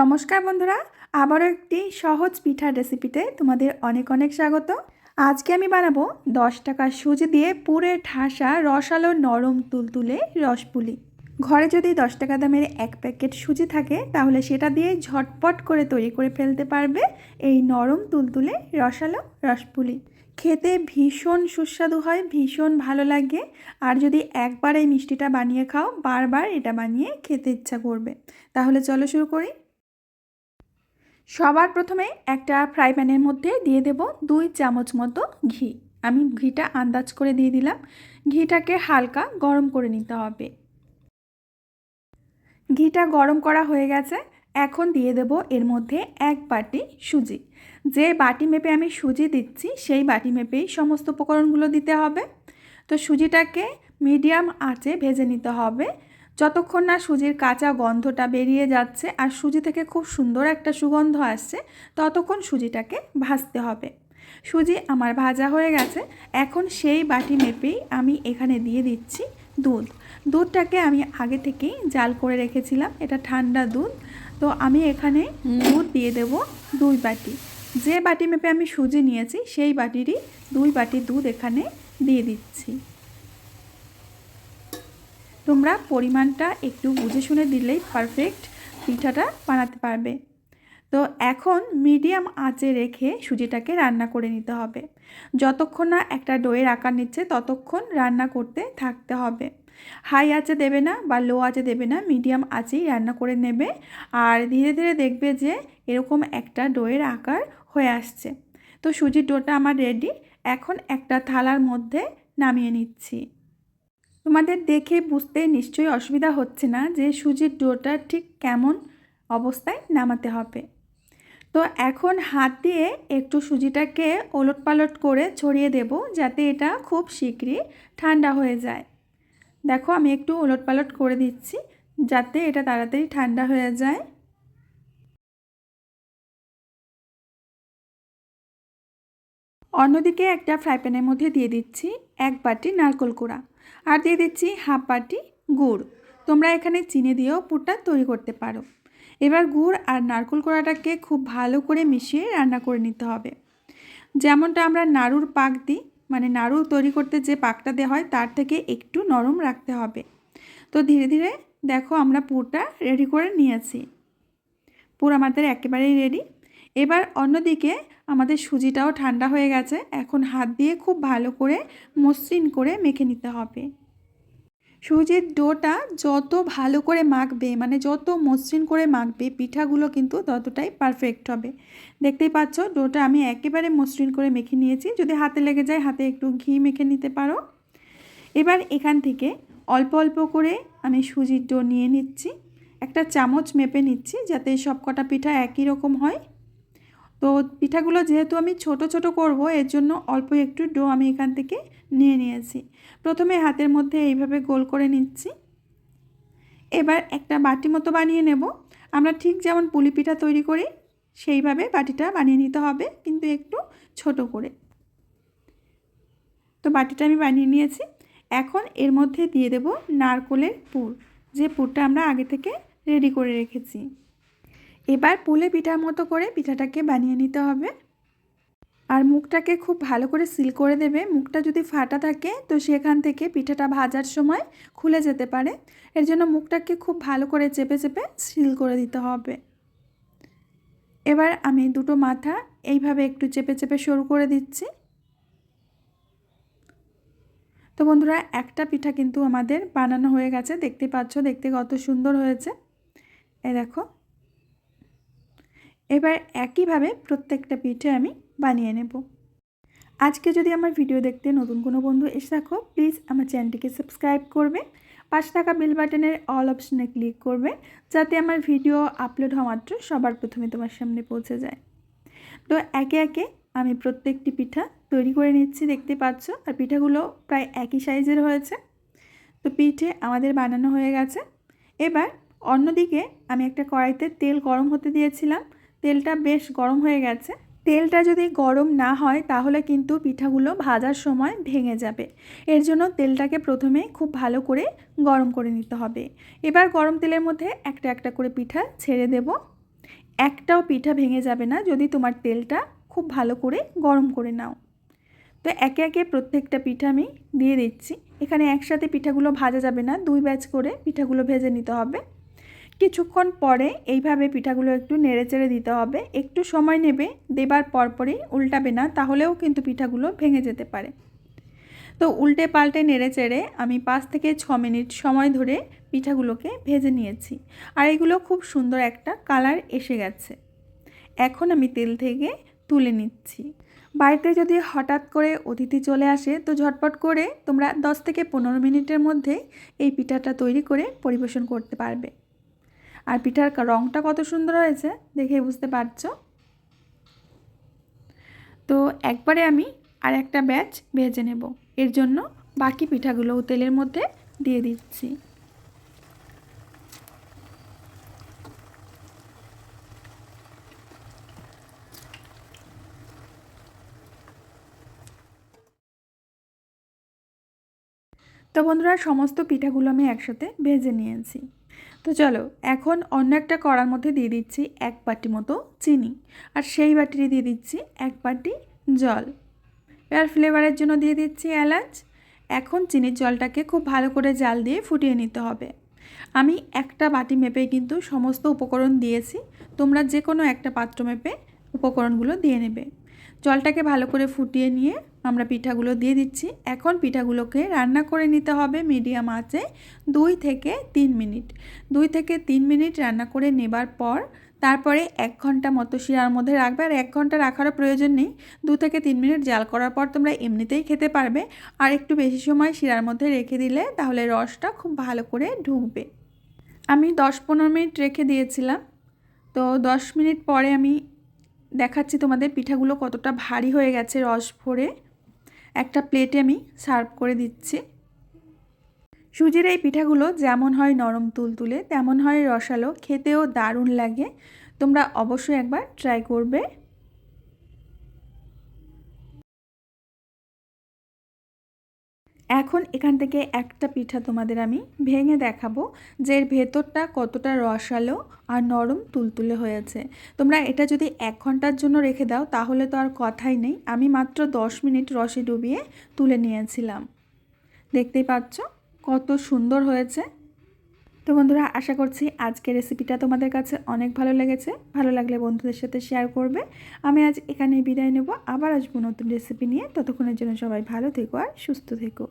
নমস্কার বন্ধুরা, আবারও একটি সহজ পিঠার রেসিপিতে তোমাদের অনেক অনেক স্বাগত। আজকে আমি বানাবো দশ টাকার সুজি দিয়ে পুরে ঠাসা রসালো নরম তুলতুলে রসপুলি। ঘরে যদি দশ টাকা দামের এক প্যাকেট সুজি থাকে, তাহলে সেটা দিয়ে ঝটপট করে তৈরি করে ফেলতে পারবে এই নরম তুলতুলে রসালো রসপুলি। খেতে ভীষণ সুস্বাদু হয়, ভীষণ ভালো লাগে। আর যদি একবার এই মিষ্টিটা বানিয়ে খাও, বারবার এটা বানিয়ে খেতে ইচ্ছা করবে। তাহলে চলো শুরু করি। সবার প্রথমে একটা ফ্রাই প্যানের মধ্যে দিয়ে দেব দুই চামচ মতো ঘি। আমি ঘিটা আন্দাজ করে দিয়ে দিলাম। ঘিটাকে হালকা গরম করে নিতে হবে। ঘিটা গরম করা হয়ে গেছে। এখন দিয়ে দেব এর মধ্যে এক বাটি সুজি। যে বাটি মেপে আমি সুজি দিচ্ছি, সেই বাটি মেপেই সমস্ত উপকরণগুলো দিতে হবে। তো সুজিটাকে মিডিয়াম আঁচে ভেজে নিতে হবে। যতক্ষণ না সুজির কাঁচা গন্ধটা বেরিয়ে যাচ্ছে আর সুজি থেকে খুব সুন্দর একটা সুগন্ধ আসছে, ততক্ষণ সুজিটাকে ভাজতে হবে। সুজি আমার ভাজা হয়ে গেছে, এখন সেই বাটি মেপেই আমি এখানে দিয়ে দিচ্ছি দুধ। দুধটাকে আমি আগে থেকেই জাল করে রেখেছিলাম, এটা ঠান্ডা দুধ। তো আমি এখানে দুধ দিয়ে দেব দুই বাটি। যে বাটি মেপে আমি সুজি নিয়েছি, সেই বাটিরই দুই বাটি দুধ এখানে দিয়ে দিচ্ছি। তোমরা পরিমাণটা একটু বুঝে শুনে দিলেই পারফেক্ট পিঠাটা বানাতে পারবে। তো এখন মিডিয়াম আঁচে রেখে সুজিটাকে রান্না করে নিতে হবে। যতক্ষণ না একটা ডোয়ের আকার নিচ্ছে, ততক্ষণ রান্না করতে থাকতে হবে। হাই আঁচে দেবে না বা লো আঁচে দেবে না মিডিয়াম আঁচেই রান্না করে নেবে আর ধীরে ধীরে দেখবে যে এরকম একটা ডোয়ের আকার হয়ে আসছে। তো সুজির ডোটা আমার রেডি এখন একটা থালার মধ্যে নামিয়ে নিচ্ছি। তোমাদের দেখে বুঝতে নিশ্চয়ই অসুবিধা হচ্ছে না যে সুজির ডোটা ঠিক কেমন অবস্থায় নামাতে হবে। তো এখন হাত দিয়ে একটু সুজিটাকে ওলট পালট করে ছড়িয়ে দেব যাতে এটা খুব শীঘ্রই ঠান্ডা হয়ে যায়। দেখো আমি একটু ওলট পালট করে দিচ্ছি যাতে এটা তাড়াতাড়ি ঠান্ডা হয়ে যায়। অন্যদিকে একটা ফ্রাই প্যানের মধ্যে দিয়ে দিচ্ছি এক বাটি নারকোল কুড়া আর দিয়ে দিচ্ছি হাফ বাটি গুড়। তোমরা এখানে চিনি দিয়েও পুরটা তৈরি করতে পারো। এবার গুড় আর নারকোল কোড়াটাকে খুব ভালো করে মিশিয়ে রান্না করে নিতে হবে। যেমনটা আমরা নাড়ুর পাক দিই মানে নাড়ু তৈরি করতে যে পাকটা দেওয়া হয়, তার থেকে একটু নরম রাখতে হবে। তো ধীরে ধীরে দেখো আমরা পুরটা রেডি করে নিয়েছি। পুর আমাদের একেবারেই রেডি। এবার অন্যদিকে আমাদের সুজিটাও ঠান্ডা হয়ে গেছে। এখন হাত দিয়ে খুব ভালো করে মসৃণ করে মেখে নিতে হবে। সুজির ডোটা যত ভালো করে মাখবে মানে যত মসৃণ করে মাখবে, পিঠাগুলো কিন্তু ততটাই পারফেক্ট হবে। দেখতেই পাচ্ছ, ডোটা আমি একেবারে মসৃণ করে মেখে নিয়েছি। যদি হাতে লেগে যায়, হাতে একটু ঘি মেখে নিতে পারো। এবার এখান থেকে অল্প অল্প করে আমি সুজির ডো নিয়ে নিচ্ছি। একটা চামচ মেপে নিচ্ছি, যাতে সব কটা পিঠা একই রকম হয়। তো পিঠাগুলো যেহেতু আমি ছোট ছোট করব, এর জন্য অল্প একটু ডো আমি এখান থেকে নিয়ে নিয়েছি। প্রথমে হাতের মধ্যে এইভাবে গোল করে নিচ্ছি। এবার একটা বাটি মতো বানিয়ে নেব। আমরা ঠিক যেমন পুলি পিঠা তৈরি করি, সেইভাবে বাটিটা বানিয়ে নিতে হবে, কিন্তু একটু ছোট করে। তো বাটিটা আমি বানিয়ে নিয়েছি। এখন এর মধ্যে দিয়ে দেব নারকোলের পুর। যে পুরটা আমরা আগে থেকে রেডি করে রেখেছি। এবার পুলে পিঠার মতো করে পিঠাটাকে বানিয়ে নিতে হবে। আর মুখটাকে খুব ভালো করে সিল করে দেবে। মুখটা যদি ফাটা থাকে, তো সেখান থেকে পিঠাটা ভাজার সময় খুলে যেতে পারে। এর জন্য মুখটাকে খুব ভালো করে চেপে চেপে সিল করে দিতে হবে। এবার আমি দুটো মাথা এইভাবে একটু চেপে চেপে সরু করে দিচ্ছি। তো বন্ধুরা, একটা পিঠা কিন্তু আমাদের বানানো হয়ে গেছে। দেখতে পাচ্ছ, দেখতে কত সুন্দর হয়েছে। এ দেখো এবার একইভাবে প্রত্যেকটা পিঠে আমি বানিয়ে নেব। আজকে যদি আমার ভিডিও দেখতে নতুন কোনো বন্ধু এসে থাকো প্লিজ আমার চ্যানেলটিকে সাবস্ক্রাইব করবে। পাশে থাকা বেল বাটনের অল অপশনে ক্লিক করবে, যাতে আমার ভিডিও আপলোড হওয়া মাত্র সবার প্রথমে তোমার সামনে পৌঁছে যায়। তো একে একে আমি প্রত্যেকটি পিঠা তৈরি করে নিচ্ছি, দেখতে পাচ্ছ? আর পিঠাগুলো প্রায় একই সাইজের হয়েছে। তো পিঠে আমাদের বানানো হয়ে গেছে। এবার অন্যদিকে আমি একটা কড়াইতে তেল গরম হতে দিয়েছিলাম। তেলটা বেশ গরম হয়ে গেছে। তেলটা যদি গরম না হয়, তাহলে কিন্তু পিঠাগুলো ভাজার সময় ভেঙে যাবে। এর জন্য তেলটাকে প্রথমে খুব ভালো করে গরম করে নিতে হবে। এবার গরম তেলের মধ্যে একটা একটা করে পিঠা ছেড়ে দেব। একটাও পিঠা ভেঙে যাবে না যদি তোমার তেলটা খুব ভালো করে গরম করে নাও। তো একে একে প্রত্যেকটা পিঠা আমি দিয়ে দিচ্ছি। এখানে একসাথে পিঠাগুলো ভাজা যাবে না, দুই ব্যাচ করে পিঠাগুলো ভেজে নিতে হবে। কিছুক্ষণ পরে এইভাবে পিঠাগুলো একটু নেড়ে চেড়ে দিতে হবে। একটু সময় নেবে, দেবার পরপরই উল্টাবে না, তাহলেও কিন্তু পিঠাগুলো ভেঙে যেতে পারে। তো উল্টে পাল্টে নেড়ে চেড়ে আমি পাঁচ থেকে ছ মিনিট সময় ধরে পিঠাগুলোকে ভেজে নিয়েছি। আর এগুলো খুব সুন্দর একটা কালার এসে গেছে। এখন আমি তেল থেকে তুলে নিচ্ছি। বাড়িতে যদি হঠাৎ করে অতিথি চলে আসে, তো ঝটপট করে তোমরা দশ থেকে পনেরো মিনিটের মধ্যে এই পিঠাটা তৈরি করে পরিবেশন করতে পারবে। আর পিঠার রঙটা কত সুন্দর হয়েছে দেখে বুঝতে পারছ? তো একবারে আমি আর একটা ব্যাচ ভেজে নেব। এর জন্য বাকি পিঠাগুলো তেলের মধ্যে দিয়ে দিচ্ছি। তো বন্ধুরা, সমস্ত পিঠাগুলো আমি একসাথে ভেজে নিয়েছি। তো চলো, এখন অন্য একটা কড়ার মধ্যে দিয়ে দিচ্ছি এক বাটি মতো চিনি। আর সেই বাটিতে দিয়ে দিচ্ছি এক বাটি জল। এবার ফ্লেভারের জন্য দিয়ে দিচ্ছি এলাচ। এখন চিনির জলটাকে খুব ভালো করে জাল দিয়ে ফুটিয়ে নিতে হবে। আমি একটা বাটি মেপে কিন্তু সমস্ত উপকরণ দিয়েছি। তোমরা যে কোনো একটা পাত্র মেপে উপকরণগুলো দিয়ে নেবে। জলটাকে ভালো করে ফুটিয়ে নিয়ে আমরা পিঠাগুলো দিয়ে দিচ্ছি। এখন পিঠাগুলোকে রান্না করে নিতে হবে মিডিয়াম আঁচে দুই থেকে তিন মিনিট। দুই থেকে তিন মিনিট রান্না করে নেবার পর তারপরে এক ঘণ্টা মতো শিরার মধ্যে রাখবে। আর এক ঘণ্টা রাখারও প্রয়োজন নেই। দু থেকে তিন মিনিট জাল করার পর তোমরা এমনিতেই খেতে পারবে। আর একটু বেশি সময় শিরার মধ্যে রেখে দিলে তাহলে রসটা খুব ভালো করে ঢুকবে। আমি দশ পনেরো মিনিট রেখে দিয়েছিলাম। তো দশ মিনিট পরে আমি দেখাচ্ছি তোমাদের পিঠাগুলো কতটা ভারী হয়ে গেছে রস ভরে। একটা প্লেটে আমি সার্ভ করে দিচ্ছি। সুজির এই পিঠাগুলো যেমন হয় নরম তুলতুলে, তেমন হয় রসালো, খেতেও দারুণ লাগে। তোমরা অবশ্যই একবার ট্রাই করবে। এখন এখান থেকে একটা পিঠা তোমাদের আমি ভেঙে দেখাবো যে এর ভেতরটা কতটা রসালো আর নরম তুলতুলে হয়েছে। তোমরা এটা যদি এক ঘণ্টার জন্য রেখে দাও, তাহলে তো আর কথাই নেই। আমি মাত্র দশ মিনিট রসে ডুবিয়ে তুলে নিয়েছিলাম। দেখতেই পাচ্ছ কত সুন্দর হয়েছে। তো বন্ধুরা, আশা করছি আজকের রেসিপিটা তোমাদের কাছে অনেক ভালো লেগেছে। ভালো লাগলে বন্ধুদের সাথে শেয়ার করবে। আমি আজ এখানেই বিদায় নেব। আবার আসব নতুন রেসিপি নিয়ে। ততক্ষণের জন্য সবাই ভালো থেকো আর সুস্থ থেকো।